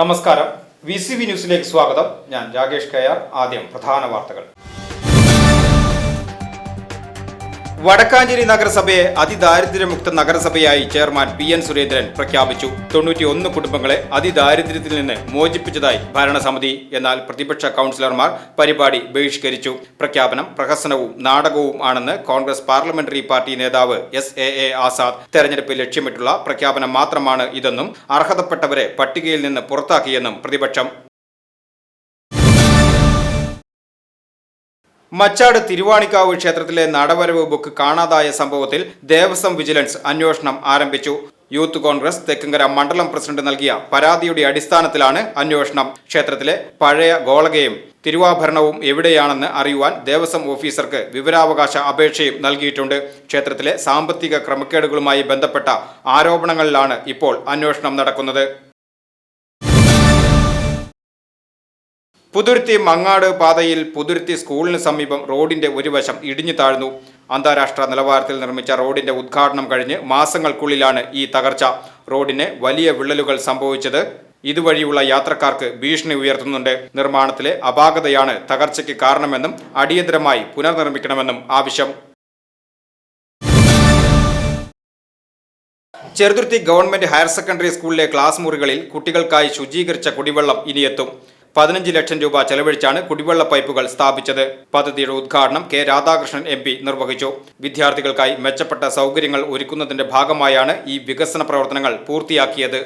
നമസ്കാരം. V C V ന്യൂസിലേക്ക് സ്വാഗതം. ഞാൻ രാകേഷ് കയാർ ആദ്യം പ്രധാന വാർത്തകൾ. വടക്കാഞ്ചേരി നഗരസഭയെ അതിദാരിദ്ര്യമുക്ത നഗരസഭയായി ചെയർമാൻ പി എൻ സുരേന്ദ്രൻ പ്രഖ്യാപിച്ചു. തൊണ്ണൂറ്റി ഒന്ന് കുടുംബങ്ങളെ അതിദാരിദ്ര്യത്തിൽ നിന്ന് മോചിപ്പിച്ചതായി ഭരണസമിതി എന്നാൽ പ്രതിപക്ഷ കൗൺസിലർമാർ പരിപാടി ബഹിഷ്കരിച്ചു. പ്രഖ്യാപനം പ്രഹസനവും നാടകവും ആണെന്ന് കോൺഗ്രസ് പാർലമെന്ററി പാർട്ടി നേതാവ് എസ് എ എ ആസാദ് തെരഞ്ഞെടുപ്പ് ലക്ഷ്യമിട്ടുള്ള പ്രഖ്യാപനം മാത്രമാണ് ഇതെന്നും അർഹതപ്പെട്ടവരെ പട്ടികയിൽ നിന്ന് പുറത്താക്കിയെന്നും പ്രതിപക്ഷം മച്ചാട് തിരുവാണിക്കാവ് ക്ഷേത്രത്തിലെ നടവരവ് ബുക്ക് കാണാതായ സംഭവത്തിൽ ദേവസ്വം വിജിലൻസ് അന്വേഷണം ആരംഭിച്ചു. യൂത്ത് കോൺഗ്രസ് തെക്കങ്കര മണ്ഡലം പ്രസിഡന്റ് നൽകിയ പരാതിയുടെ അടിസ്ഥാനത്തിലാണ് അന്വേഷണം. ക്ഷേത്രത്തിലെ പഴയ ഗോളകയും തിരുവാഭരണവും എവിടെയാണെന്ന് അറിയുവാൻ ദേവസ്വം ഓഫീസർക്ക് വിവരാവകാശ അപേക്ഷയും നൽകിയിട്ടുണ്ട്. ക്ഷേത്രത്തിലെ സാമ്പത്തിക ക്രമക്കേടുകളുമായി ബന്ധപ്പെട്ട ആരോപണങ്ങളിലാണ് ഇപ്പോൾ അന്വേഷണം നടക്കുന്നത്. പുതുരുത്തി മങ്ങാട് പാതയിൽ പുതുരുത്തി സ്കൂളിന് സമീപം റോഡിന്റെ ഒരു വശം ഇടിഞ്ഞു താഴ്ന്നു. അന്താരാഷ്ട്ര നിലവാരത്തിൽ നിർമ്മിച്ച റോഡിന്റെ ഉദ്ഘാടനം കഴിഞ്ഞ് മാസങ്ങൾക്കുള്ളിലാണ് ഈ തകർച്ച. റോഡിന് വലിയ വിള്ളലുകൾ സംഭവിച്ചത് ഇതുവഴിയുള്ള യാത്രക്കാർക്ക് ഭീഷണി ഉയർത്തുന്നുണ്ട്. നിർമ്മാണത്തിലെ അപാകതയാണ് തകർച്ചയ്ക്ക് കാരണമെന്നും അടിയന്തരമായി പുനർനിർമ്മിക്കണമെന്നും ആവശ്യം. ചെറുതുരുത്തി ഗവൺമെന്റ് ഹയർ സെക്കൻഡറി സ്കൂളിലെ ക്ലാസ് മുറികളിൽ കുട്ടികൾക്കായി ശുചീകരിച്ച കുടിവെള്ളം ഇനിയെത്തും. പതിനഞ്ച് ലക്ഷം രൂപ ചെലവഴിച്ചാണ് കുടിവെള്ള പൈപ്പുകൾ സ്ഥാപിച്ചത്. പദ്ധതിയുടെ ഉദ്ഘാടനം കെ രാധാകൃഷ്ണൻ എം നിർവഹിച്ചു. വിദ്യാർത്ഥികൾക്കായി മെച്ചപ്പെട്ട സൗകര്യങ്ങൾ ഒരുക്കുന്നതിന്റെ ഭാഗമായാണ് ഈ വികസന പ്രവർത്തനങ്ങൾ പൂർത്തിയാക്കിയത്.